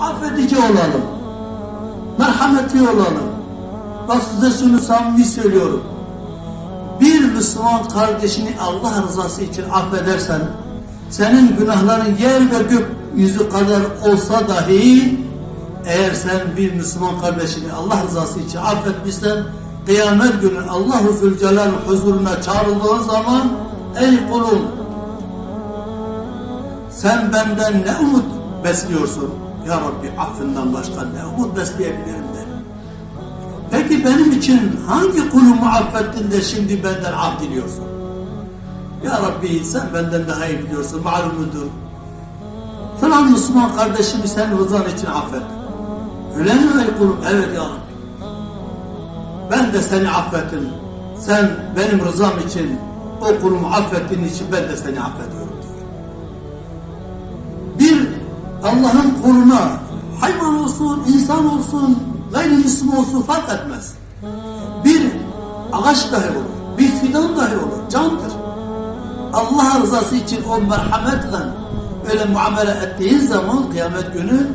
Affedici olalım. Merhametli olalım. Bak size şunu samimi söylüyorum. Bir Müslüman kardeşini Allah rızası için affedersen, senin günahların yer ve gök yüzü kadar olsa dahi, eğer sen bir Müslüman kardeşini Allah rızası için affetmişsen, kıyamet günü Allah-u Zülcelal huzuruna çağrıldığın zaman, ey kulum, sen benden ne umut besliyorsun? Ya Rabbi affından başka ne umut besleyebilirim der. Peki benim için hangi kulumu affettin de şimdi benden af diliyorsun? Ya Rabbi sen benden daha iyi biliyorsun, malumudur. Falan Müslüman kardeşimi sen rızan için affet. Öyle mi ey kulum? Evet ya Rabbi. Ben de seni affettim. Sen benim rızam için o kulumu affettiğin için ben de seni affediyorum Allah'ın kuluna hayvan olsun, insan olsun, gayrimüslim olsun fark etmez. Bir ağaç dahi olur, bir fidan dahi olur, candır. Allah rızası için o merhametle öyle muamele ettiğin zaman kıyamet günü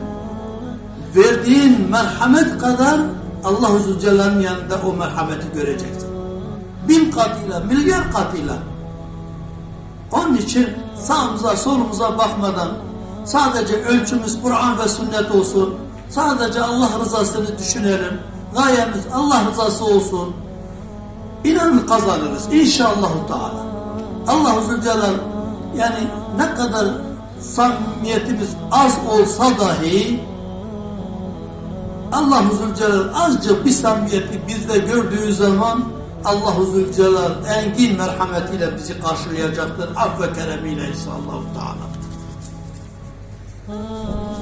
verdiğin merhamet kadar Allah-u Zülcelal'in yanında o merhameti göreceksin. Bin katıyla, milyar katıyla. Onun için sağımıza solumuza bakmadan sadece ölçümüz Kur'an ve sünnet olsun. Sadece Allah rızasını düşünelim. Gayemiz Allah rızası olsun. İnanın kazanırız inşallah Teala. Allah Zülcelal yani ne kadar samimiyetimiz az olsa dahi Allah Zülcelal azıcık bir samimiyeti bizde gördüğü zaman Allah Zülcelal engin merhametiyle bizi karşılayacaktır. Af ve keremiyle inşallah Teala. Oh.